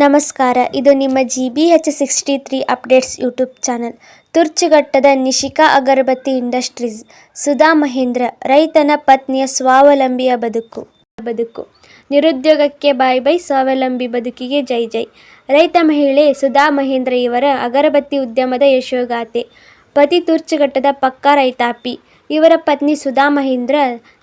ನಮಸ್ಕಾರ, ಇದು ನಿಮ್ಮ G B H sixty three updates YouTube channel. ತುರ್ಚುಘಟ್ಟದ Nishika Agarbatti industries, Sudha Mahendra, ರೈತನ ಪತ್ನಿಯ ಸ್ವಾವಲಂಬಿಯ ಬದುಕು. ಬದುಕು. ನಿರುದ್ಯೋಗಕ್ಕೆ ಬಾಯ್ ಬೈ ಸ್ವಾವಲಂಬಿ ಬದುಕಿಗೆ ಜೈ ಜೈ. ರೈತ ಮಹಿಳೆ ಸುಧಾ ಮಹೇಂದ್ರ ಇವರ ಅಗರಬತ್ತಿ ಉದ್ಯಮದ ಯಶೋಗಾಥೆ. ಪತಿ ತುರ್ಚುಘಟ್ಟದ ಪಕ್ಕಾ ರೈತಾಪಿ. ಇವರ ಪತ್ನಿ ಸುಧಾ ಮಹೇಂದ್ರ,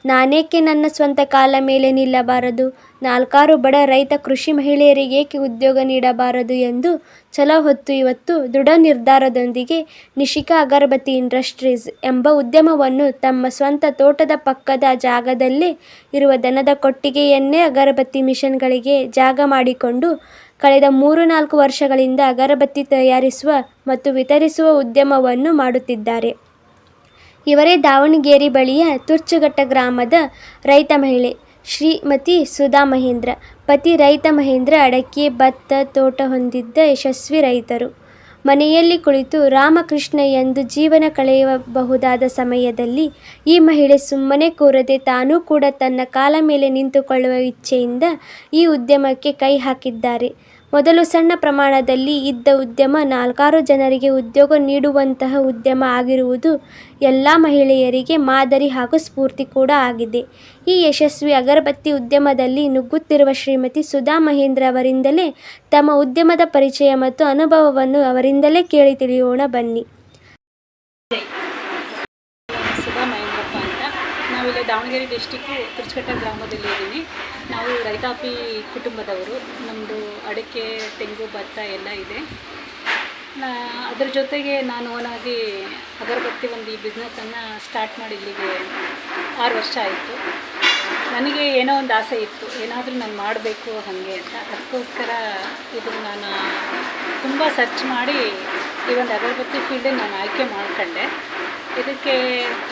ನಾನೇಕೆ ನನ್ನ ಸ್ವಂತ ಕಾಲ ಮೇಲೆ ನಿಲ್ಲಬಾರದು? ನಾಲ್ಕಾರು ಬಡ ರೈತ ಕೃಷಿ ಮಹಿಳೆಯರಿಗೇಕೆ ಉದ್ಯೋಗ ನೀಡಬಾರದು ಎಂದು ಛಲ ಹೊತ್ತು ಇವತ್ತು ದೃಢ ನಿರ್ಧಾರದೊಂದಿಗೆ ನಿಶಿಕಾ ಅಗರಬತ್ತಿ ಇಂಡಸ್ಟ್ರೀಸ್ ಎಂಬ ಉದ್ಯಮವನ್ನು ತಮ್ಮ ಸ್ವಂತ ತೋಟದ ಪಕ್ಕದ ಜಾಗದಲ್ಲೇ ಇರುವ ದನದ ಕೊಟ್ಟಿಗೆಯನ್ನೇ ಅಗರಬತ್ತಿ ಮಿಷನ್ಗಳಿಗೆ ಜಾಗ ಮಾಡಿಕೊಂಡು ಕಳೆದ ಮೂರು ನಾಲ್ಕು ವರ್ಷಗಳಿಂದ ಅಗರಬತ್ತಿ ತಯಾರಿಸುವ ಮತ್ತು ವಿತರಿಸುವ ಉದ್ಯಮವನ್ನು ಮಾಡುತ್ತಿದ್ದಾರೆ. ಇವರೇ ದಾವಣಗೆರೆ ಬಳಿಯ ತುರ್ಚುಘಟ್ಟ ಗ್ರಾಮದ ರೈತ ಮಹಿಳೆ ಶ್ರೀಮತಿ ಸುಧಾ ಮಹೇಂದ್ರ. ಪತಿ ರೈತ ಮಹೇಂದ್ರ ಅಡಕೆ, ಭತ್ತ, ತೋಟ ಹೊಂದಿದ್ದ ಯಶಸ್ವಿ ರೈತರು. ಮನೆಯಲ್ಲಿ ಕುಳಿತು ರಾಮಕೃಷ್ಣ ಎಂದು ಜೀವನ ಕಳೆಯಬಹುದಾದ ಸಮಯದಲ್ಲಿ ಈ ಮಹಿಳೆ ಸುಮ್ಮನೆ ಕೂರದೆ ತಾನೂ ಕೂಡ ತನ್ನ ಕಾಲ ಮೇಲೆ ನಿಂತುಕೊಳ್ಳುವ ಇಚ್ಛೆಯಿಂದ ಈ ಉದ್ಯಮಕ್ಕೆ ಕೈ ಹಾಕಿದ್ದಾರೆ. ಮೊದಲು ಸಣ್ಣ ಪ್ರಮಾಣದಲ್ಲಿ ಇದ್ದ ಉದ್ಯಮ, ನಾಲ್ಕಾರು ಜನರಿಗೆ ಉದ್ಯೋಗ ನೀಡುವಂತಹ ಉದ್ಯಮ ಆಗಿರುವುದು ಎಲ್ಲ ಮಹಿಳೆಯರಿಗೆ ಮಾದರಿ ಹಾಗೂ ಸ್ಫೂರ್ತಿ ಕೂಡ ಆಗಿದೆ. ಈ ಯಶಸ್ವಿ ಅಗರಬತ್ತಿ ಉದ್ಯಮದಲ್ಲಿ ನುಗ್ಗುತ್ತಿರುವ ಶ್ರೀಮತಿ ಸುಧಾ ಮಹೇಂದ್ರ ಅವರಿಂದಲೇ ತಮ್ಮ ಉದ್ಯಮದ ಪರಿಚಯ ಮತ್ತು ಅನುಭವವನ್ನು ಅವರಿಂದಲೇ ಕೇಳಿ ತಿಳಿಯೋಣ ಬನ್ನಿ. ಸುಧಾ ಮಹೇಂದ್ರಪ್ಪ ಅಂತ. ನಾವಿಲ್ಲಿ ದಾವಣಗೆರೆ ಡಿಸ್ಟಿಕ್ಕು ತುರ್ಚಕಟ್ಟ ಗ್ರಾಮದಲ್ಲಿ ಇದ್ದೀನಿ. ನಾವು ರೈತಾಪಿ ಕುಟುಂಬದವರು ನಮ್ಮದು ಅಡಿಕೆ, ತೆಂಗು, ಭತ್ತ ಎಲ್ಲ ಇದೆ. ನಾ, ಅದ್ರ ಜೊತೆಗೆ ನಾನು ಓನಾಗಿ ಅಗರಬತ್ತಿ ಒಂದು ಈ ಬಿಸ್ನೆಸ್ಸನ್ನು ಸ್ಟಾರ್ಟ್ ಮಾಡಿ ಇಲ್ಲಿಗೆ ಆರು ವರ್ಷ ಆಯಿತು. ನನಗೆ ಏನೋ ಒಂದು ಆಸೆ ಇತ್ತು, ಏನಾದರೂ ನಾನು ಮಾಡಬೇಕು ಹಾಗೆ ಅಂತ. ಅದಕ್ಕೋಸ್ಕರ ಇದು ನಾನು ತುಂಬ ಸರ್ಚ್ ಮಾಡಿ ಈ ಒಂದು ಅಗರಬತ್ತಿ ಫೀಲ್ಡೇ ನಾನು ಆಯ್ಕೆ ಮಾಡ್ಕೊಂಡೆ. ಇದಕ್ಕೆ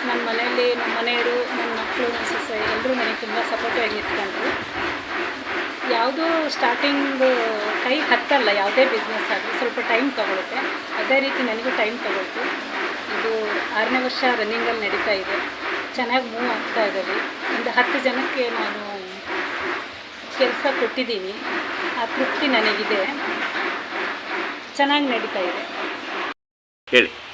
ನನ್ನ ಮನೆಯಲ್ಲಿ ನಮ್ಮ ಮನೆಯವರು ನನ್ನ ಮಕ್ಕಳು ನನ್ನ ಸೊಸೆ ಎಲ್ಲರೂ ನನಗೆ ತುಂಬ ಸಪೋರ್ಟಿವಾಗಿ ನಿಂತ್ಕೊಂಡ್ರು ಯಾವುದೂ ಸ್ಟಾರ್ಟಿಂಗು ಕೈ ಹತ್ತಲ್ಲ, ಯಾವುದೇ ಬಿಸ್ನೆಸ್ ಆಗಲಿ ಸ್ವಲ್ಪ ಟೈಮ್ ತೊಗೊಳುತ್ತೆ. ಅದೇ ರೀತಿ ನನಗೂ ಟೈಮ್ ತೊಗೊಳ್ತು. ಇದು ಆರನೇ ವರ್ಷ ರನ್ನಿಂಗಲ್ಲಿ ನಡೀತಾ ಇದೆ. ಚೆನ್ನಾಗಿ ಮೂವ್ ಆಗ್ತಾ ಇದ್ದಾರೆ ಒಂದು ಹತ್ತು ಜನಕ್ಕೆ ನಾನು ಕೆಲಸ ಕೊಟ್ಟಿದ್ದೀನಿ. ಆ ತೃಪ್ತಿ ನನಗಿದೆ. ಚೆನ್ನಾಗಿ ನಡೀತಾ ಇದೆ. ಹೇಳಿ.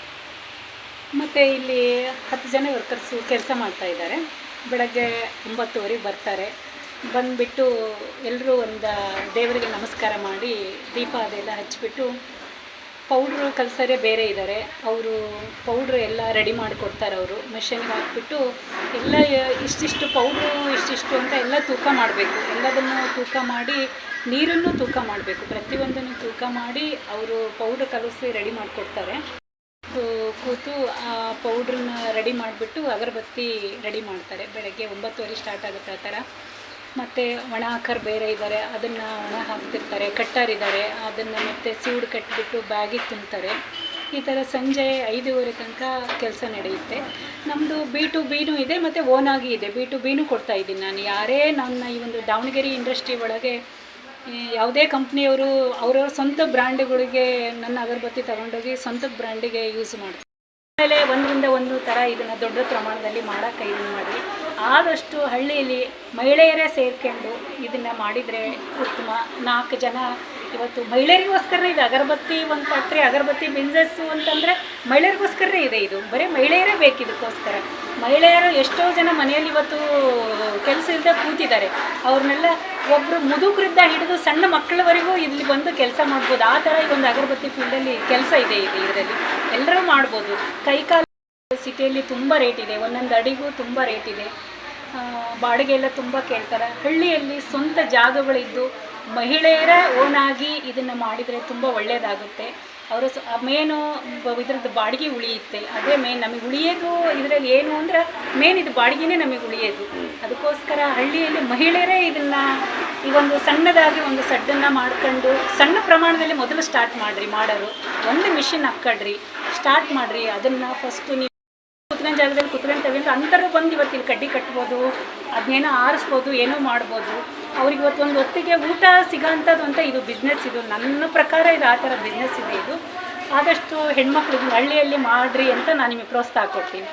ಮತ್ತು ಇಲ್ಲಿ ಹತ್ತು ಜನ ವರ್ಕರ್ಸು ಕೆಲಸ ಮಾಡ್ತಾ ಇದ್ದಾರೆ ಬೆಳಗ್ಗೆ ಒಂಬತ್ತುವರೆಗೆ ಬರ್ತಾರೆ. ಬಂದುಬಿಟ್ಟು ಎಲ್ಲರೂ ಒಂದು ದೇವರಿಗೆ ನಮಸ್ಕಾರ ಮಾಡಿ ದೀಪ ಅದೆಲ್ಲ ಹಚ್ಚಿಬಿಟ್ಟು ಪೌಡ್ರು ಕಲ್ಸರೇ ಬೇರೆ ಇದ್ದಾರೆ ಅವರು ಪೌಡ್ರು ಎಲ್ಲ ರೆಡಿ ಮಾಡಿಕೊಡ್ತಾರೆ ಅವರು. ಮೆಷಿನ್ಗೆ ಹಾಕ್ಬಿಟ್ಟು ಎಲ್ಲ ಇಷ್ಟಿಷ್ಟು ಪೌಡ್ರು, ಇಷ್ಟಿಷ್ಟು ಅಂತ ಎಲ್ಲ ತೂಕ ಮಾಡಬೇಕು. ಎಲ್ಲದನ್ನು ತೂಕ ಮಾಡಿ, ನೀರನ್ನು ತೂಕ ಮಾಡಬೇಕು. ಪ್ರತಿಯೊಂದನ್ನು ತೂಕ ಮಾಡಿ ಅವರು ಪೌಡ್ರ್ ಕಲಸಿ ರೆಡಿ ಮಾಡಿಕೊಡ್ತಾರೆ. ಕೂತು ಆ ಪೌಡ್ರನ್ನ ರೆಡಿ ಮಾಡಿಬಿಟ್ಟು ಅಗರಬತ್ತಿ ರೆಡಿ ಮಾಡ್ತಾರೆ. ಬೆಳಗ್ಗೆ ಒಂಬತ್ತುವರೆ ಸ್ಟಾರ್ಟ್ ಆಗುತ್ತೆ ಆ ಥರ ಮತ್ತು ಒಣ ಹಾಕರ್ ಬೇರೆ ಇದ್ದಾರೆ ಅದನ್ನು ಒಣ ಹಾಕ್ತಿರ್ತಾರೆ. ಕಟ್ಟರ್ ಇದ್ದಾರೆ ಅದನ್ನು ಮತ್ತೆ ಸೀಡ್ ಕಟ್ಟಿಬಿಟ್ಟು ಬ್ಯಾಗಿಗೆ ತುಂಬ್ತಾರೆ. ಈ ಥರ ಸಂಜೆ ಐದೂವರೆ ತನಕ ಕೆಲಸ ನಡೆಯುತ್ತೆ. ನಮ್ಮದು ಬಿ ಟು ಬಿನೂ ಇದೆ, ಮತ್ತು ಓನಾಗಿ ಇದೆ. ಬಿ ಟು ಬಿನೂ ಕೊಡ್ತಾ ಇದ್ದೀನಿ ನಾನು. ಯಾರೇ ನನ್ನ ಈ ಒಂದು ದಾವಣಗೆರೆ ಇಂಡಸ್ಟ್ರಿ ಒಳಗೆ ಯಾವುದೇ ಕಂಪ್ನಿಯವರು ಅವರವ್ರ ಸ್ವಂತ ಬ್ರ್ಯಾಂಡ್ಗಳಿಗೆ ನನ್ನ ಅಗರಬತ್ತಿ ತಗೊಂಡೋಗಿ ಸ್ವಂತ ಬ್ರ್ಯಾಂಡಿಗೆ ಯೂಸ್ ಮಾಡ್ತಾರೆ. ಆಮೇಲೆ ಒಂದರಿಂದ ಒಂದು ಥರ ಇದನ್ನು ದೊಡ್ಡ ಪ್ರಮಾಣದಲ್ಲಿ ಮಾಡೋಕ್ಕೆ ಕೈ ಮಾಡಿ ಆದಷ್ಟು ಹಳ್ಳಿಯಲ್ಲಿ ಮಹಿಳೆಯರೇ ಸೇರ್ಕೊಂಡು ಇದನ್ನು ಮಾಡಿದರೆ ಉತ್ತಮ. ನಾಲ್ಕು ಜನ ಇವತ್ತು ಮಹಿಳೆಯರಿಗೋಸ್ಕರನೇ ಇದೆ. ಅಗರಬತ್ತಿ ಒಂದು ಫ್ಯಾಕ್ಟ್ರಿ ಅಗರಬತ್ತಿ ಬಿಸ್ನೆಸ್ಸು ಅಂತಂದರೆ ಮಹಿಳೆಯರಿಗೋಸ್ಕರನೇ ಇದೆ ಇದು. ಬರೀ ಮಹಿಳೆಯರೇ ಬೇಕು ಇದಕ್ಕೋಸ್ಕರ. ಮಹಿಳೆಯರು ಎಷ್ಟೋ ಜನ ಮನೆಯಲ್ಲಿ ಇವತ್ತು ಕೆಲಸ ಇಲ್ಲದೆ ಕೂತಿದ್ದಾರೆ. ಅವ್ರನ್ನೆಲ್ಲ ಒಬ್ಬರು ಮುದುಕರಿಂದ ಹಿಡಿದು ಸಣ್ಣ ಮಕ್ಕಳವರೆಗೂ ಇಲ್ಲಿ ಬಂದು ಕೆಲಸ ಮಾಡ್ಬೋದು. ಆ ಥರ ಈ ಒಂದು ಅಗರಬತ್ತಿ ಫೀಲ್ಡಲ್ಲಿ ಕೆಲಸ ಇದೆ ಇದು ಇದರಲ್ಲಿ. ಎಲ್ಲರೂ ಮಾಡ್ಬೋದು. ಕೈಕಾಲು ಸಿಟಿಯಲ್ಲಿ ತುಂಬ ರೇಟ್ ಇದೆ. ಒಂದೊಂದು ಅಡಿಗೂ ತುಂಬ ರೇಟ್ ಇದೆ. ಬಾಡಿಗೆ ಎಲ್ಲ ತುಂಬ ಕೇಳ್ತಾರೆ. ಹಳ್ಳಿಯಲ್ಲಿ ಸ್ವಂತ ಜಾಗಗಳಿದ್ದು ಮಹಿಳೆಯರ ಓನಾಗಿ ಇದನ್ನು ಮಾಡಿದರೆ ತುಂಬ ಒಳ್ಳೆಯದಾಗುತ್ತೆ ಅವರು ಮೇನು ಇದ್ರದ್ದು ಬಾಡಿಗೆ ಉಳಿಯುತ್ತೆ. ಅದೇ ಮೇನ್ ನಮಗೆ ಉಳಿಯೋದು ಇದರಲ್ಲಿ ಏನು ಅಂದ್ರೆ ಮೇನ್ ಇದು ಬಾಡಿಗೆನೇ ನಮಗೆ ಉಳಿಯೋದು. ಅದಕ್ಕೋಸ್ಕರ ಹಳ್ಳಿಯಲ್ಲಿ ಮಹಿಳೆಯರೇ ಇದನ್ನು ಈ ಒಂದು ಸಣ್ಣದಾಗಿ ಒಂದು ಸಡ್ಡನ್ನು ಮಾಡ್ಕೊಂಡು ಸಣ್ಣ ಪ್ರಮಾಣದಲ್ಲಿ ಮೊದಲು ಸ್ಟಾರ್ಟ್ ಮಾಡಿರಿ, ಮಾಡೋರು. ಒಂದು ಮಿಷಿನ್ ಹಾಕ್ಕೊಡ್ರಿ ಸ್ಟಾರ್ಟ್ ಮಾಡಿರಿ. ಅದನ್ನು ಫಸ್ಟು ನೀವು ಕುತ್ಕೊಂಡು ಜಾಗದಲ್ಲಿ ಕುತ್ಕೊಂಡು ತಗೊಂಡು ಅಂತರೂ ಬಂದು ಇವತ್ತಿನ ಕಡ್ಡಿ ಕಟ್ಬೋದು ಅದನ್ನೇನೋ ಆರಿಸ್ಬೋದು, ಏನೋ ಮಾಡ್ಬೋದು. ಅವ್ರಿಗೆ ಇವತ್ತು ಒಂದು ಹೊತ್ತಿಗೆ ಊಟ ಸಿಗೋಂಥದ್ದು ಅಂತ ಇದು ಬಿಸ್ನೆಸ್ ಇದು. ನನ್ನ ಪ್ರಕಾರ ಇದು ಆ ಥರ ಬಿಸ್ನೆಸ್ ಇದೆ ಇದು. ಆದಷ್ಟು ಹೆಣ್ಮಕ್ಳಿಗೆ ಹಳ್ಳಿಯಲ್ಲಿ ಮಾಡಿರಿ ಅಂತ ನಾನು ನಿಮಗೆ ಪ್ರೋತ್ಸಾಹ ಕೊಡ್ತೀನಿ.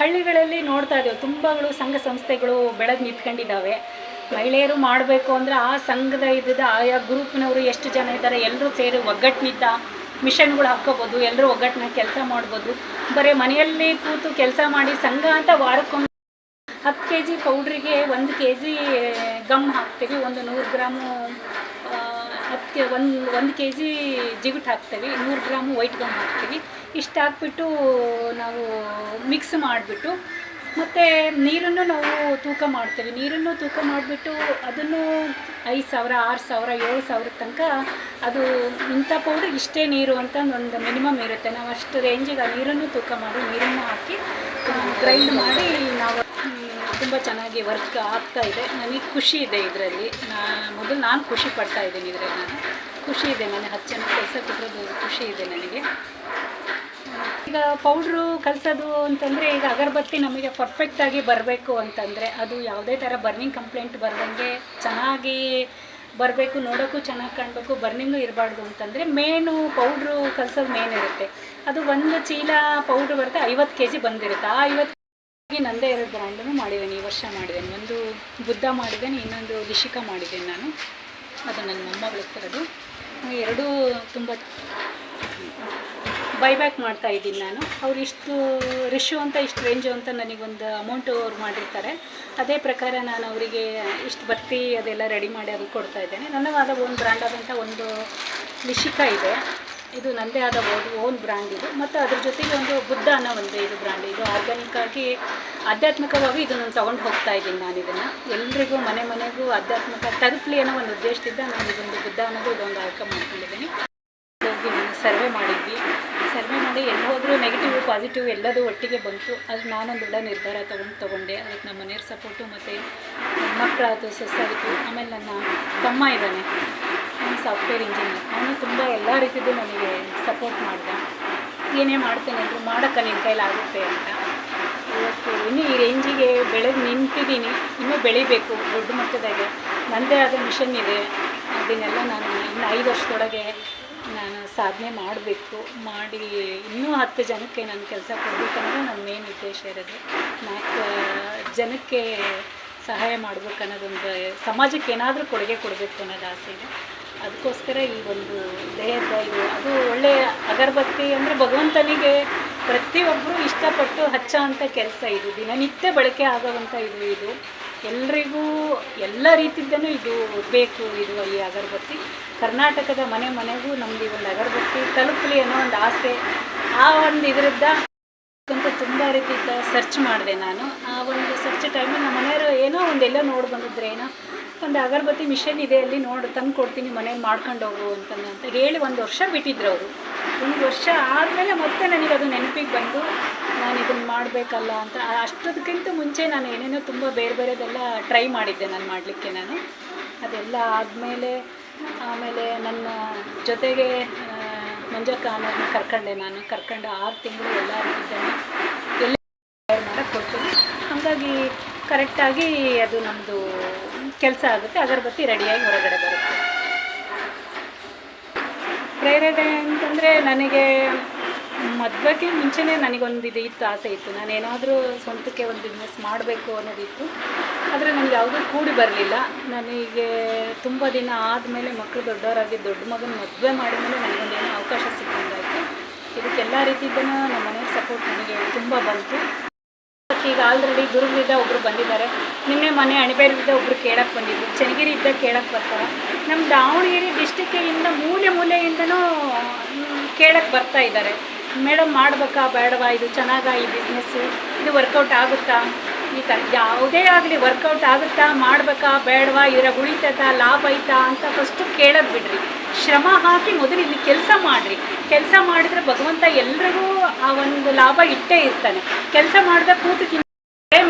ಹಳ್ಳಿಗಳಲ್ಲಿ ನೋಡ್ತಾ ಇದ್ದೇವೆ, ತುಂಬಗಳು ಸಂಘ ಸಂಸ್ಥೆಗಳು ಬೆಳೆದು ನಿಂತ್ಕೊಂಡಿದ್ದಾವೆ. ಮಹಿಳೆಯರು ಮಾಡಬೇಕು ಅಂದರೆ ಆ ಸಂಘದ ಇದ್ದ ಆಯಾ ಗ್ರೂಪ್ನವರು ಎಷ್ಟು ಜನ ಇದ್ದಾರೆ ಎಲ್ಲರೂ ಸೇರಿ ಒಗ್ಗಟ್ಟಿನಿಂದ ಮಿಷನ್ಗಳು ಹಾಕ್ಕೋಬೋದು ಎಲ್ಲರೂ ಒಗ್ಗಟ್ಟಿನ ಕೆಲಸ ಮಾಡ್ಬೋದು. ಬರೀ ಮನೆಯಲ್ಲಿ ಕೂತು ಕೆಲಸ ಮಾಡಿ ಸಂಘ ಅಂತ ವಾರಕ್ಕೊಮ್ಮೆ ಹತ್ತು ಕೆ ಜಿ ಪೌಡ್ರಿಗೆ ಒಂದು ಕೆ ಜಿ ಗಮ್ ಹಾಕ್ತೀವಿ, ಒಂದು ನೂರು ಗ್ರಾಮು ಹತ್ತು ಕೆ, ಒಂದು ಒಂದು ಕೆ ಜಿ ಜಿಗುಟ್ ಹಾಕ್ತೀವಿ, ನೂರು ಗ್ರಾಮು ವೈಟ್ ಗಮ್ ಹಾಕ್ತೀವಿ. ಇಷ್ಟು ಹಾಕ್ಬಿಟ್ಟು ನಾವು ಮಿಕ್ಸ್ ಮಾಡಿಬಿಟ್ಟು, ಮತ್ತು ನೀರನ್ನು ನಾವು ತೂಕ ಮಾಡ್ತೀವಿ. ನೀರನ್ನು ತೂಕ ಮಾಡಿಬಿಟ್ಟು ಅದನ್ನು ಐದು ಸಾವಿರ, ಆರು ಸಾವಿರ, ಏಳು ಸಾವಿರ ತನಕ ಅದು ಇಂಥ ಪೌಡ್ರ್ ಇಷ್ಟೇ ನೀರು ಅಂತ ಒಂದು ಮಿನಿಮಮ್ ಇರುತ್ತೆ. ನಾವು ಅಷ್ಟು ರೇಂಜಿಗೆ ಆ ನೀರನ್ನು ತೂಕ ಮಾಡಿ, ನೀರನ್ನು ಹಾಕಿ ಗ್ರೈಂಡ್ ಮಾಡಿ ನಾವು ತುಂಬ ಚೆನ್ನಾಗಿ ವರ್ಕ್ ಆಗ್ತಾ ಇದೆ. ನನಗೆ ಖುಷಿ ಇದೆ ಇದರಲ್ಲಿ. ನಾ ಮೊದಲು ನಾನು ಖುಷಿ ಪಡ್ತಾ ಇದ್ದೀನಿ ಇದರಲ್ಲಿ ನಾನು. ಖುಷಿ ಇದೆ ನನಗೆ ಹತ್ತು ಜನ ಕೆಲಸ ಕೊಟ್ಟಿರೋದು ಖುಷಿ ಇದೆ ನನಗೆ. ಈಗ ಪೌಡ್ರು ಕಲಿಸೋದು ಅಂತಂದರೆ ಈಗ ಅಗರಬತ್ತಿ ನಮಗೆ ಪರ್ಫೆಕ್ಟಾಗಿ ಬರಬೇಕು ಅಂತಂದರೆ ಅದು ಯಾವುದೇ ಥರ ಬರ್ನಿಂಗ್ ಕಂಪ್ಲೇಂಟ್ ಬರ್ದಂಗೆ ಚೆನ್ನಾಗಿ ಬರಬೇಕು, ನೋಡೋಕ್ಕೂ ಚೆನ್ನಾಗಿ ಕಾಣಬೇಕು ಬರ್ನಿಂಗು ಇರಬಾರ್ದು ಅಂತಂದರೆ ಮೇನು ಪೌಡ್ರು ಕಲಿಸೋದು ಮೇನ್ ಇರುತ್ತೆ. ಅದು ಒಂದು ಚೀಲ ಪೌಡ್ರ್ ಬರುತ್ತೆ, ಐವತ್ತು ಕೆ ಜಿ ಬಂದಿರುತ್ತೆ. ಆ ಐವತ್ತು ನಂದೇ ಎರಡು ಬ್ರ್ಯಾಂಡನ್ನು ಮಾಡಿದ್ದೇನೆ ಈ ವರ್ಷ ಮಾಡಿದ್ದೇನೆ. ಒಂದು ಬುದ್ಧ ಮಾಡಿದ್ದೇನೆ, ಇನ್ನೊಂದು ಲಿಶಿಕಾ ಮಾಡಿದ್ದೇನೆ ನಾನು. ಅದು ನನ್ನ ಮೊಮ್ಮ ಬಳಸ್ತಿರೋದು ಎರಡೂ ತುಂಬ ಬೈಬ್ಯಾಕ್ ಮಾಡ್ತಾ ಇದ್ದೀನಿ ನಾನು. ಅವ್ರು ಇಷ್ಟು ರಿಶು ಅಂತ, ಇಷ್ಟು ರೇಂಜು ಅಂತ ನನಗೊಂದು ಅಮೌಂಟು ಅವ್ರು ಮಾಡಿರ್ತಾರೆ. ಅದೇ ಪ್ರಕಾರ ನಾನು ಅವರಿಗೆ ಇಷ್ಟು ಬತ್ತಿ ಅದೆಲ್ಲ ರೆಡಿ ಮಾಡಿ ಅದಕ್ಕೆ ಕೊಡ್ತಾ ಇದ್ದೇನೆ. ನನ್ನದಾದ ಒಂದು ಬ್ರ್ಯಾಂಡ್ ಆದಂಥ ಒಂದು ಲಿಶಿಕಾ ಇದೆ. ಇದು ನನ್ನದೇ ಆದ ಓನ್ ಬ್ರ್ಯಾಂಡ್ ಇದು. ಮತ್ತು ಅದ್ರ ಜೊತೆಗೆ ಒಂದು ಬುದ್ಧ ಅನ್ನೋ ಒಂದು ಇದು ಬ್ರ್ಯಾಂಡ್. ಇದು ಆರ್ಗ್ಯಾನಿಕ್ ಆಗಿ ಆಧ್ಯಾತ್ಮಿಕವಾಗಿ ಇದನ್ನು ತೊಗೊಂಡು ಹೋಗ್ತಾ ಇದ್ದೀನಿ ನಾನು ಇದನ್ನು. ಎಲ್ರಿಗೂ, ಮನೆ ಮನೆಗೂ ಆಧ್ಯಾತ್ಮಿಕ ತಲುಪಲಿ ಅನ್ನೋ ಒಂದು ಉದ್ದೇಶದಿಂದ ನಾನು ಇದೊಂದು ಬುದ್ಧ ಅನ್ನೋದು ಇದೊಂದು ಆಯ್ಕೆ ಮಾಡ್ಕೊಂಡಿದ್ದೀನಿ. ಹೋಗಿ ನಾನು ಸರ್ವೆ ಮಾಡಿದ್ವಿ. ಸರ್ವೆ ಮಾಡಿ ಎಲ್ಲಿ ನೆಗೆಟಿವ್ ಪಾಸಿಟಿವ್ ಎಲ್ಲದೂ ಒಟ್ಟಿಗೆ ಬಂತು. ಅದು ನಾನೊಂದು ದೊಡ್ಡ ನಿರ್ಧಾರ ತೊಗೊಂಡು ತೊಗೊಂಡೆ. ಅದಕ್ಕೆ ನಮ್ಮ ಮನೆಯವ್ರ ಸಪೋರ್ಟು ಮತ್ತು ಮಕ್ಕಳಾದ ಸೊಸೈಟಿ, ಆಮೇಲೆ ನನ್ನ ತಮ್ಮ ಇದ್ದಾನೆ. ಸಾಫ್ಟ್ವೇರ್ ಇಂಜಿನಿಯರ್ ಅವನು ತುಂಬ ಎಲ್ಲ ರೀತಿಯದು ನನಗೆ ಸಪೋರ್ಟ್ ಮಾಡಿದೆ. ಏನೇ ಮಾಡ್ತೇನೆ ಅಂದರು ಮಾಡೋಕ್ಕೆ ನಿನ್ನ ಕೈಲಾಗುತ್ತೆ ಅಂತ. ಇವತ್ತು ಇನ್ನೂ ಈ ರೇಂಜಿಗೆ ಬೆಳೆದು ನಿಂತಿದ್ದೀನಿ. ಇನ್ನೂ ಬೆಳಿಬೇಕು ದೊಡ್ಡ ಮಟ್ಟದಾಗೆ. ನನ್ನದೇ ಆದ ಮಿಷನ್ ಇದೆ. ಅದನ್ನೆಲ್ಲ ನಾನು ಇನ್ನು ಐದು ವರ್ಷದೊಳಗೆ ನಾನು ಸಾಧನೆ ಮಾಡಬೇಕು. ಮಾಡಿ ಇನ್ನೂ ಹತ್ತು ಜನಕ್ಕೆ ನಾನು ಕೆಲಸ ಕೊಡಬೇಕನ್ನೋದು ನನ್ನ ಮೇನ್ ಉದ್ದೇಶ ಇರೋದು. ನಾಲ್ಕು ಜನಕ್ಕೆ ಸಹಾಯ ಮಾಡ್ಬೇಕು ಅನ್ನೋದೊಂದು, ಸಮಾಜಕ್ಕೆ ಏನಾದರೂ ಕೊಡುಗೆ ಕೊಡಬೇಕು ಅನ್ನೋದು ಆಸೆ ಇದೆ. ಅದಕ್ಕೋಸ್ಕರ ಈ ಒಂದು ದೇಹದ ಇದು ಅದು ಒಳ್ಳೆಯ ಅಗರಬತ್ತಿ ಅಂದರೆ ಭಗವಂತನಿಗೆ ಪ್ರತಿಯೊಬ್ಬರು ಇಷ್ಟಪಟ್ಟು ಹಚ್ಚೋವಂಥ ಕೆಲಸ ಇದು. ದಿನನಿತ್ಯ ಬಳಕೆ ಆಗೋವಂಥ ಇದು ಇದು. ಎಲ್ರಿಗೂ ಎಲ್ಲ ರೀತಿಯಿಂದನೂ ಇದು ಬೇಕು ಇದು ಈ ಅಗರಬತ್ತಿ. ಕರ್ನಾಟಕದ ಮನೆ ಮನೆಗೂ ನಮ್ದು ಈ ಒಂದು ಅಗರಬತ್ತಿ ತಲುಪಲಿ ಅನ್ನೋ ಒಂದು ಆಸೆ. ಆ ಒಂದು ಇದರಿಂದ ಅಂತ ತುಂಬ ರೀತಿಯಿಂದ ಸರ್ಚ್ ಮಾಡಿದೆ ನಾನು. ಆ ಒಂದು ಸರ್ಚ್ ಟೈಮಲ್ಲಿ ನಮ್ಮ ಮನೆಯವರು ಏನೋ ಒಂದೆಲ್ಲ ನೋಡಿ ಬಂದಿದ್ರೆ ಏನೋ ಒಂದು ಅಗರಬತ್ತಿ ಮಿಷನ್ ಇದೆ ಅಲ್ಲಿ ನೋಡು, ತಂದು ಕೊಡ್ತೀನಿ ಮನೇಲಿ ಮಾಡ್ಕೊಂಡು ಹೋಗು ಅಂತಂದು ಅಂತ ಹೇಳಿ ಒಂದು ವರ್ಷ ಬಿಟ್ಟಿದ್ರು ಅವರು. ಒಂದು ವರ್ಷ ಆದಮೇಲೆ ಮತ್ತೆ ನನಗೆ ಅದು ನೆನಪಿಗೆ ಬಂದು ನಾನು ಇದನ್ನು ಮಾಡಬೇಕಲ್ಲ ಅಂತ ಅಷ್ಟದಕ್ಕಿಂತ ಮುಂಚೆ ನಾನು ಏನೇನೋ ತುಂಬ ಬೇರೆ ಬೇರೆದೆಲ್ಲ ಟ್ರೈ ಮಾಡಿದ್ದೆ ನಾನು ಮಾಡಲಿಕ್ಕೆ ನಾನು. ಅದೆಲ್ಲ ಆದಮೇಲೆ, ಆಮೇಲೆ ನನ್ನ ಜೊತೆಗೆ ಮಂಜಕ್ಕ ಅನ್ನೋದನ್ನ ಕರ್ಕೊಂಡೆ ನಾನು. ಕರ್ಕೊಂಡು ಆರು ತಿಂಗಳು ಎಲ್ಲ ರೀತಿದ್ದನ್ನು ಎಲ್ಲ ಮಾಡಕ್ಕೆ ಕೊಡ್ತೀನಿ ಹಾಗಾಗಿ ಕರೆಕ್ಟಾಗಿ ಅದು ನಮ್ಮದು ಕೆಲಸ ಆಗುತ್ತೆ, ಅಗರಬತ್ತಿ ರೆಡಿಯಾಗಿ ಹೊರಗಡೆ ಬರುತ್ತೆ. ಪ್ರೇರಣೆ ಅಂತಂದರೆ ನನಗೆ ಮದುವೆಗೆ ಮುಂಚೆನೇ ನನಗೊಂದು ಇದು ಇತ್ತು, ಆಸೆ ಇತ್ತು. ನಾನು ಏನಾದರೂ ಸ್ವಂತಕ್ಕೆ ಒಂದು ಬಿಸ್ನೆಸ್ ಮಾಡಬೇಕು ಅನ್ನೋದಿತ್ತು. ಆದರೆ ನನಗೆ ಯಾವುದೂ ಕೂಡಿ ಬರಲಿಲ್ಲ. ನನಗೆ ತುಂಬ ದಿನ ಆದಮೇಲೆ ಮಕ್ಕಳು ದೊಡ್ಡವರಾಗಿ ದೊಡ್ಡ ಮಗನ ಮದುವೆ ಮಾಡಿದ್ಮೇಲೆ ನನಗೊಂದೇನೋ ಅವಕಾಶ ಸಿಕ್ಕಂಗಾಯಿತು ಇದಕ್ಕೆಲ್ಲ ರೀತಿಯಿಂದನೂ ನಮ್ಮ ಮನೆಯ ಸಪೋರ್ಟ್ ನನಗೆ ತುಂಬ ಬಂತು. ಈಗ ಆಲ್ರೆಡಿ ಗುರುಗಳಿಂದ ಒಬ್ಬರು ಬಂದಿದ್ದಾರೆ. ನಿನ್ನೆ ಮನೆ ಅಣಿಬೇರಿದ್ದ ಒಬ್ಬರು ಕೇಳಕ್ಕೆ ಬಂದಿದ್ದರು ಇದ್ದ ಕೇಳಕ್ಕೆ ಬರ್ತಾರೆ? ನಮ್ಮ ದಾವಣಗೆರೆ ಡಿಸ್ಟಿಕ್ಕಿಂದ ಮೂಲೆ ಮೂಲೆಯಿಂದನೂ ಕೇಳಕ್ಕೆ ಬರ್ತಾ ಇದ್ದಾರೆ. ಮೇಡಮ್ ಮಾಡ್ಬೇಕಾ ಬೇಡವಾ? ಇದು ಚೆನ್ನಾಗಾ ಈ ಬಿಸ್ನೆಸ್ಸು ಇದು ವರ್ಕೌಟ್ ಆಗುತ್ತಾ? ಈ ಥರ ಯಾವುದೇ ಆಗಲಿ ವರ್ಕೌಟ್ ಆಗುತ್ತಾ? ಮಾಡಬೇಕಾ ಬೇಡವಾ? ಇದ್ರಾಗ ಉಳಿತೈತಾ ಲಾಭ ಐತಾ ಅಂತ ಫಸ್ಟು ಕೇಳೋದು ಬಿಡ್ರಿ. ಶ್ರಮ ಹಾಕಿ ಮೊದಲು ಇಲ್ಲಿ ಕೆಲಸ ಮಾಡಿರಿ. ಕೆಲಸ ಮಾಡಿದ್ರೆ ಭಗವಂತ ಎಲ್ರಿಗೂ ಆ ಒಂದು ಲಾಭ ಇಟ್ಟೇ ಇರ್ತಾನೆ. ಕೆಲಸ ಮಾಡಿದ ಕೂತು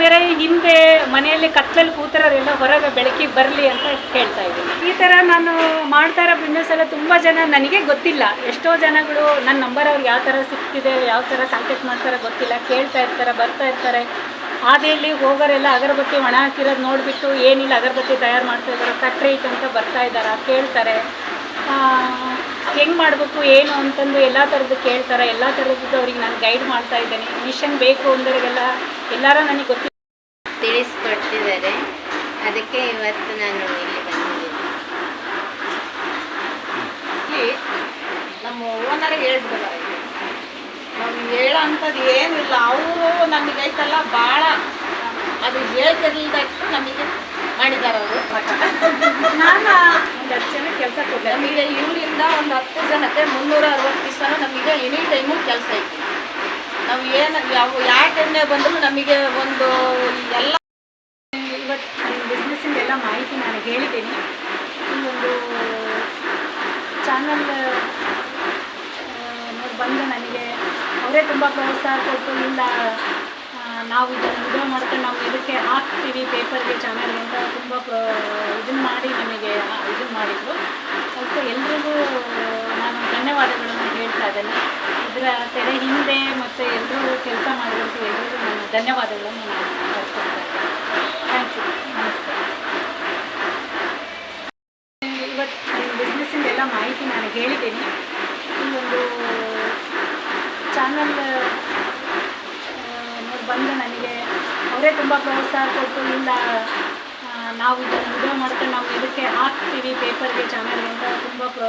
ಮೇರೆ ಹಿಂದೆ ಮನೆಯಲ್ಲಿ ಕತ್ತಲಲ್ಲಿ ಕೂತರೋರೆಲ್ಲ ಹೊರಗೆ ಬೆಳಕಿಗೆ ಬರಲಿ ಅಂತ ಹೇಳ್ತಾ ಇದ್ದೀನಿ. ಈ ಥರ ನಾನು ಮಾಡ್ತಾ ಇರೋ ಬಿಸ್ನೆಸ್ ಎಲ್ಲ ತುಂಬ ಜನ ನನಗೆ ಗೊತ್ತಿಲ್ಲ. ಎಷ್ಟೋ ಜನಗಳು ನನ್ನ ನಂಬರ್ ಅವ್ರಿಗೆ ಯಾವ ಥರ ಸಿಗ್ತಿದೆ ಯಾವ ಥರ ಕಾಂಟ್ಯಾಕ್ಟ್ ಮಾಡ್ತಾರೆ ಗೊತ್ತಿಲ್ಲ. ಕೇಳ್ತಾ ಇರ್ತಾರೆ, ಬರ್ತಾ ಇರ್ತಾರೆ. ಹಾದಿಯಲ್ಲಿ ಹೋಗೋರೆಲ್ಲ ಅಗರಬತ್ತಿ ಒಣ ಹಾಕಿರೋದು ನೋಡಿಬಿಟ್ಟು ಏನಿಲ್ಲ, ಅಗರಬತ್ತಿ ತಯಾರು ಮಾಡ್ತಾ ಇದ್ದಾರೆ ಫ್ಯಾಕ್ಟ್ರಿ ಅಂತ ಬರ್ತಾ ಇದ್ದಾರೆ, ಕೇಳ್ತಾರೆ. ಹೆಂಗೆ ಮಾಡಬೇಕು ಏನು ಅಂತಂದು ಎಲ್ಲ ಥರದ್ದು ಕೇಳ್ತಾರೆ. ಎಲ್ಲ ಥರದ್ದು ಅವ್ರಿಗೆ ನಾನು ಗೈಡ್ ಮಾಡ್ತಾ ಇದ್ದೇನೆ. ಮಿಷನ್ ಬೇಕು ಅಂದವರಿಗೆಲ್ಲ ಎಲ್ಲರೂ ನನಗೆ ಗೊತ್ತಿ ತಿಳಿಸ್ಕೊಡ್ತಿದ್ದಾರೆ ಅದಕ್ಕೆ ಇವತ್ತು ನಾನು ಇಲ್ಲಿ ಬಂದಿದ್ದೀನಿ. ಇಲ್ಲಿ ನಮ್ಮ ಓನರ್ಗೆ ಹೇಳ್ಬೋದ ನಾವು ಹೇಳೋ ಅಂಥದ್ದು ಏನಿಲ್ಲ. ಅವರು ನಮಗೆ ಐತಲ್ಲ ಭಾಳ ಅದು ಹೇಳ್ತಿರ್ಲಿದ್ದಷ್ಟು ನಮಗೆ. ಮಾಡಿದ್ದಾರೆ ಅವರು. ನಾನು ಜನ ಕೆಲಸ ಕೊಟ್ಟೆ ನಮಗೆ ಇವರಿಂದ ಒಂದು ಹತ್ತು ಜನಕ್ಕೆ ಮುನ್ನೂರ ಅರವತ್ತು ದಿವಸ ನಮಗೆ ಎನಿ ಟೈಮು ಕೆಲಸ ಇತ್ತು. ನಾವು ಏನು, ಯಾವ ಯಾವ ಟೈಮ್ನಾಗ ಬಂದರೂ ನಮಗೆ ಒಂದು ಎಲ್ಲ ಇವತ್ತು ನನ್ನ ಬಿಸ್ನೆಸ್ಸಿಂದ ಎಲ್ಲ ಮಾಹಿತಿ ನಾನು ಹೇಳಿದ್ದೀನಿ. ಇನ್ನೊಂದು ಚಾನಲ್ ಬಂದು ನನಗೆ ಅವರೇ ತುಂಬ ಪ್ರೋತ್ಸಾಹ ಕೊಟ್ಟು ಇಲ್ಲ ನಾವು ಇದನ್ನು ವಿಡಿಯೋ ಮಾಡ್ಕೊಂಡು ನಾವು ಇದಕ್ಕೆ ಹಾಕ್ತೀವಿ ಪೇಪರ್ಗೆ ಚಾನಲ್ಗೆ ಅಂತ ತುಂಬ ಪ್ರ ಇದನ್ನು ಮಾಡಿ ನಿಮಗೆ ಇದನ್ನು ಮಾಡಿದರು. ಸ್ವಲ್ಪ ಎಲ್ರಿಗೂ, ನಾನು ಧನ್ಯವಾದಗಳನ್ನು ಹೇಳ್ತಾ ಇದ್ದೇನೆ. ಇದರ ತೆರೆ ಹಿಂದೆ ಮತ್ತು ಎಲ್ಲರೂ ಕೆಲಸ ಮಾಡಿರೋದು ಎಲ್ಲರಿಗೂ ನಾನು ಧನ್ಯವಾದಗಳನ್ನು ನಾನು ಅರ್ಪಿಸ್ತಾ ಇದ್ದೇನೆ ಥ್ಯಾಂಕ್ ಯು ನಮಸ್ಕಾರ ಇವತ್ತು ನನ್ನ ಬಿಸ್ನೆಸ್ಸಿಂದ ಎಲ್ಲ ಮಾಹಿತಿ ನಾನು ಹೇಳಿದ್ದೀನಿ ಈ ಒಂದು ಚಾನಲ್ ನೋಡಿ ಬಂದು ನನಗೆ ಅವರೇ ತುಂಬ ಪ್ರೋತ್ಸಾಹ ಕೊಟ್ಟು ಇಲ್ಲ ನಾವು ಇದನ್ನು ವಿಡಿಯೋ ಮಾಡ್ಕೊಂಡು ನಾವು ಇದಕ್ಕೆ ಹಾಕ್ತೀವಿ ಪೇಪರ್ಗೆ ಚಾನಲ್ಗೆ ಅಂತ ತುಂಬ ಪ್ರೋ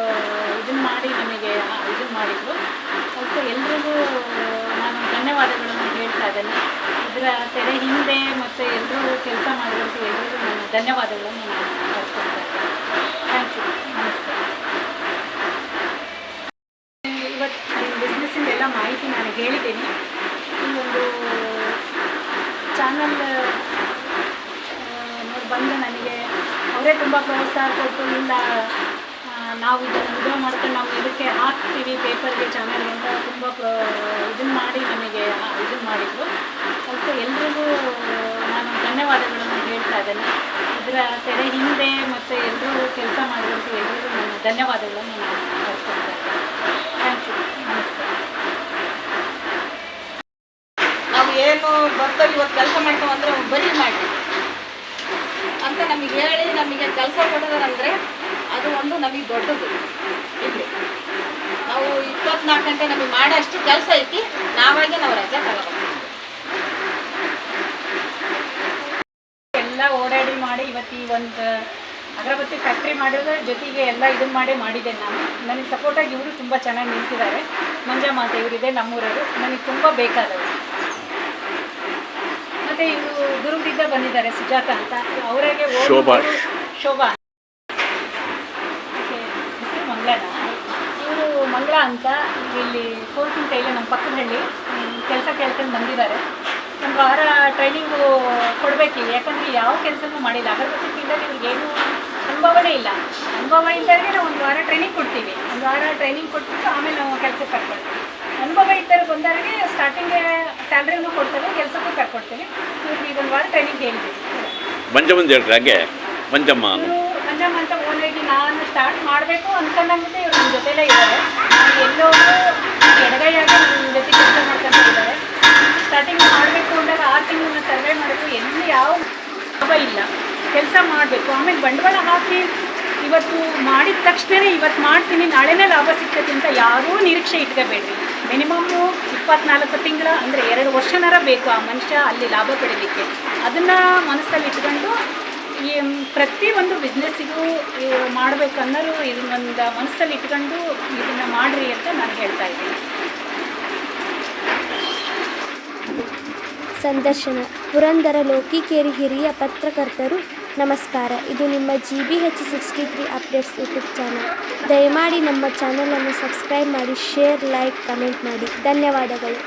ಇದನ್ನು ಮಾಡಿ ನಮಗೆ ಇದನ್ನು ಮಾಡಿದರು. ಅದಕ್ಕೆ ಎಲ್ರಿಗೂ, ನಾನು ಧನ್ಯವಾದಗಳನ್ನು ಹೇಳ್ತಾ ಇದ್ದೇನೆ. ಇದರ ತೆರೆ ಹಿಂದೆ ಮತ್ತು ಎಲ್ಲರೂ ಕೆಲಸ ಮಾಡಿದಂತ ಎಲ್ರಿಗೂ ನಾನು ಧನ್ಯವಾದಗಳನ್ನು ನಾನು ಥ್ಯಾಂಕ್ ಯು ಇವತ್ತು ನನ್ನ ಬಿಸ್ನೆಸ್ಸಿಂದ ಎಲ್ಲ ಮಾಹಿತಿ ನಾನು ಹೇಳಿದ್ದೀನಿ. ಈ ಒಂದು ಚಾನಲ್ ಬಂದು ನನಗೆ ಅವರೇ ತುಂಬ ಪ್ರೋತ್ಸಾಹ ಕೊಟ್ಟು ಇಲ್ಲ ನಾವು ಇದನ್ನು ವಿಡಿಯೋ ಮಾಡ್ಕೊಂಡು ನಾವು ಇದಕ್ಕೆ ಹಾಕ್ತೀವಿ ಪೇಪರ್ಗೆ ಚಾನಲ್ಗೆ ಅಂತ ತುಂಬ ಪ್ರೋ ಇದನ್ನು ಮಾಡಿ ನಮಗೆ ಇದನ್ನು ಮಾಡಿದರು. ಅದಕ್ಕೆ ಎಲ್ರಿಗೂ, ನಾನು ಧನ್ಯವಾದಗಳನ್ನು ಹೇಳ್ತಾ ಇದ್ದೇನೆ. ಇದರ ತೆರೆ ಹಿಂದೆ ಮತ್ತು ಎಲ್ಲರೂ ಕೆಲಸ ಮಾಡಿರೋದು ಎಲ್ಲರಿಗೂ ನಾನು ಧನ್ಯವಾದಗಳನ್ನು ನಾನು ಥ್ಯಾಂಕ್ ಯು ನಮಸ್ಕಾರ ನಾವು ಏನು ಬರ್ತೇವೆ ಇವತ್ತು ಕೆಲಸ ಮಾಡ್ತಾವೆ ಅಂದರೆ ಬರೀ ಮಾಡಿ ಅಂತ ನಮಗೆ ಹೇಳಿ ನಮಗೆ ಕೆಲಸ ಕೊಡೋದಂದರೆ ಅದು ಒಂದು ನಮಗೆ ದೊಡ್ಡದು. ಇಲ್ಲಿ. ನಾವು ಇಪ್ಪತ್ನಾಲ್ಕು ಗಂಟೆ ನಮಗೆ ಮಾಡೋಷ್ಟು ಕೆಲಸ ಐತಿ, ನಾವಾಗೆ ನಾವು ರಜೆ ತಗೋಬೇಕು. ಎಲ್ಲ ಓಡಾಡಿ ಮಾಡಿ ಇವತ್ತು ಈ ಒಂದು ಅಗರಬತ್ತಿ ಫ್ಯಾಕ್ಟ್ರಿ ಮಾಡಿದ್ರೆ ಜೊತೆಗೆ ಎಲ್ಲ ಇದನ್ನ ಮಾಡಿ ಮಾಡಿದೆ ನಾನು. ನನಗೆ ಸಪೋರ್ಟಾಗಿ ಇವರು ತುಂಬ ಚೆನ್ನಾಗಿ ನಿಂತಿದ್ದಾರೆ. ಮಂಜಮ್ಮ ಅಂತ ಇವರಿದೆ ನಮ್ಮೂರವರು. ನನಗೆ ತುಂಬ ಬೇಕಾದವರು. ಮತ್ತು ಇವರು ದುರ್ಗದಿಂದ ಬಂದಿದ್ದಾರೆ ಸುಜಾತ ಅಂತ. ಅವರಿಗೆ ಶೋಭಾ. ಶೋಭಾ. ಮಂಗಳನ? ಇವರು ಮಂಗಳ ಅಂತ ಇಲ್ಲಿ ಕೋರ್ಟಿನ ಕೈಲಿ ನಮ್ಮ ಪಕ್ಕದ ಹಳ್ಳಿ ಕೆಲಸ ಕೇಳ್ಕೊಂಡು ಬಂದಿದ್ದಾರೆ. ನಮ್ಮ ವಾರ ಟ್ರೈನಿಂಗು ಕೊಡಬೇಕಿಲ್ಲ ಯಾಕಂದ್ರೆ ಯಾವ ಕೆಲಸನೂ ಮಾಡಿಲ್ಲ. ಅಗರಬತ್ತಿಯಿಂದ ಇವ್ರಿಗೇನು ಅನುಭವನೇ ಇಲ್ಲ. ಅನುಭವ ಇಲ್ಲದಾಗೆ ನಾವು ಒಂದು ವಾರ ಟ್ರೈನಿಂಗ್ ಕೊಡ್ತೀವಿ. ಒಂದು ವಾರ ಟ್ರೈನಿಂಗ್ ಕೊಟ್ಬಿಟ್ಟು ಆಮೇಲೆ ನಾವು ಕೆಲಸಕ್ಕೆ ಕರ್ಕೊಳ್ತೀವಿ ಅನುಭವ ಇದ್ದರೆ ಬಂದವರಿಗೆ ಸ್ಟಾರ್ಟಿಂಗ್ಗೆ ಸ್ಯಾಲ್ರಿನೂ ಕೊಡ್ತೇವೆ ಕೆಲಸಕ್ಕೂ ಕರ್ಕೊಡ್ತೀವಿ ಇವ್ರಿಗೆ ಇದೊಂದು ವಾರ ಟ್ರೈನಿಂಗ್ ಹೇಳಿದ್ದೀವಿ ಮಂಜಮ್ಮಂದು ಹೇಳ್ರಿ ಹಾಗೆ? ಮಂಜಮ್ಮ ಮಂಜಮ್ಮ ಅಂತ ಓನಾಗಿ ನಾನು ಸ್ಟಾರ್ಟ್ ಮಾಡಬೇಕು ಅನ್ಕೊಂಡಂಗೆ ಇವ್ರು ನನ್ನ ಜೊತೆಲೇ ಇದ್ದಾರೆ. ಎಲ್ಲೋ ಎಡಗೈ ಎಡಗೈಯಾಗಿ ನನ್ನ ಜೊತೆ ಕೆಲಸ ಮಾಡ್ಕೊಂತ ಇದ್ದಾರೆ. ಸ್ಟಾರ್ಟಿಂಗ್ ಮಾಡಬೇಕು ಅಂದಾಗ ಆ ತಿಂಗಳನ್ನ ಸರ್ವೆ ಮಾಡೋದು ಎಲ್ಲಿ ಯಾವ ಲಾಭ ಇಲ್ಲ. ಕೆಲಸ ಮಾಡಬೇಕು. ಆಮೇಲೆ ಬಂಡವಾಳ ಹಾಕಿ ಇವತ್ತು ಮಾಡಿದ ತಕ್ಷಣ ಇವತ್ತು ಮಾಡ್ತೀನಿ, ನಾಳೆನೇ ಲಾಭ ಸಿಗ್ತೈತಿ ಅಂತ ಯಾರೂ ನಿರೀಕ್ಷೆ ಇಟ್ಕೋಬೇಡ್ರಿ. ಮಿನಿಮಮ್ಮು ಇಪ್ಪತ್ನಾಲ್ಕು ತಿಂಗಳ ಅಂದರೆ ಎರಡು ವರ್ಷನಾರ ಬೇಕು ಆ ಮನುಷ್ಯ ಅಲ್ಲಿ ಲಾಭ ಪಡೀಲಿಕ್ಕೆ. ಅದನ್ನು ಮನಸ್ಸಲ್ಲಿ ಇಟ್ಕೊಂಡು ಈ ಪ್ರತಿಯೊಂದು ಬಿಸ್ನೆಸ್ಸಿಗೂ ಮಾಡಬೇಕು ಅನ್ನೋರು ಇದನ್ನೊಂದು ಮನಸ್ಸಲ್ಲಿ ಇಟ್ಕೊಂಡು ಇದನ್ನು ಮಾಡಿರಿ ಅಂತ ನಾನು ಹೇಳ್ತಾ ಇದ್ದೀನಿ. ಸಂದರ್ಶನ. ಪುರಂದರ ಲೋಕಿಕೇರಿ ಹಿರಿಯ ಪತ್ರಕರ್ತರು ನಮಸ್ಕಾರ. ಇದು ನಿಮ್ಮ G B H sixty three updates YouTube channel ದಯಮಾಡಿ ನಮ್ಮ ಚಾನಲನ್ನು ಸಬ್ಸ್ಕ್ರೈಬ್ ಮಾಡಿ ಶೇರ್ ಲೈಕ್ ಕಮೆಂಟ್ ಮಾಡಿ. ಧನ್ಯವಾದಗಳು.